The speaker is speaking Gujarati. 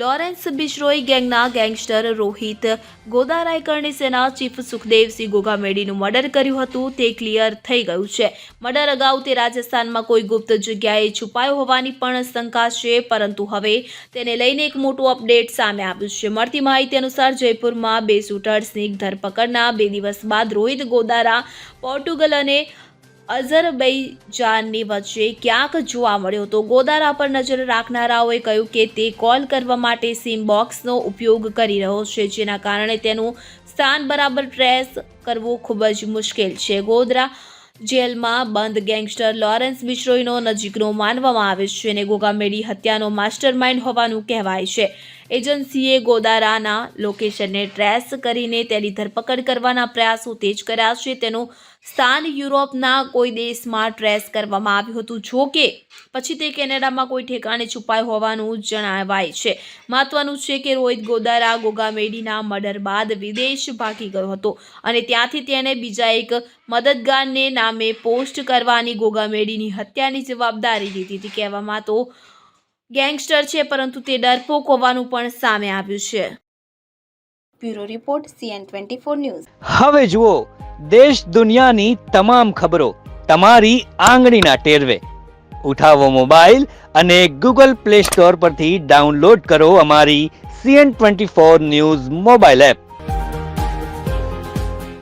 લોરેન્સ બિશ્રોઈ ગેંગના ગેંગસ્ટર રોહિત ગોદારાય કરણીસેના ચીફ સુખદેવસિંહ ગોગામેડીનું મર્ડર કર્યું હતું. તે ક્લિયર થઈ ગયું છે. મર્ડર અગાઉ તે રાજસ્થાનમાં કોઈ ગુપ્ત જગ્યાએ છુપાયો હોવાની પણ શંકા છે, પરંતુ હવે તેને લઈને એક મોટું અપડેટ સામે આવ્યું છે. મળતી માહિતી અનુસાર જયપુરમાં બે શૂટર્સની ધરપકડના બે દિવસ બાદ રોહિત ગોદારા, પોર્ટુગલ અને અઝરબૈજાનની વચ્ચે ક્યાંક જોવા મળ્યો હતો. ગોદારા પર નજર રાખનારાઓએ કહ્યું કે તે કોલ કરવા માટે સિમ બોક્સનો ઉપયોગ કરી રહ્યો છે, જેના કારણે તેનું સ્થાન બરાબર ટ્રેસ કરવું ખૂબ જ મુશ્કેલ છે. ગોધરા જેલમાં બંધ ગેંગસ્ટર લોરેન્સ બિશ્રોઈનો નજીકનો માનવામાં આવે છે અને ગોગામેડી હત્યાનો માસ્ટરમાઇન્ડ હોવાનું કહેવાય છે. એજન્સીએ ગોદારાના લોકેશનને ટ્રેસ કરીને તેની ધરપકડ કરવાના પ્રયાસો તેજ કર્યા છે. તેનું સ્થાન યુરોપના કોઈ દેશમાં ટ્રેસ કરવામાં આવ્યું હતું. જો કે, પછી તે કેનેડામાં કોઈ ઠેકાણે છુપાયું હોવાનું જણાવાય છે. મહત્વનું છે કે રોહિત ગોદારા ગોગામેડીના મર્ડર બાદ વિદેશ ભાગી ગયો હતો અને ત્યાંથી તેણે બીજા એક મદદગારને નામે પોસ્ટ કરવાની ગોગામેડીની હત્યાની જવાબદારી લીધી હતી. કહેવામાં તો ગેંગસ્ટર છે પરંતુ તે ડરપોક હોવાનું પણ સામે આવ્યું છે. Bureau report CN twenty four news. હવે જુઓ દેશ દુનિયાની તમામ ખબરો તમારી આંગળીના ટેરવે. ઉઠાવો મોબાઈલ અને ગૂગલ પ્લે સ્ટોર પરથી ડાઉનલોડ કરો અમારી CN twenty four news mobile app.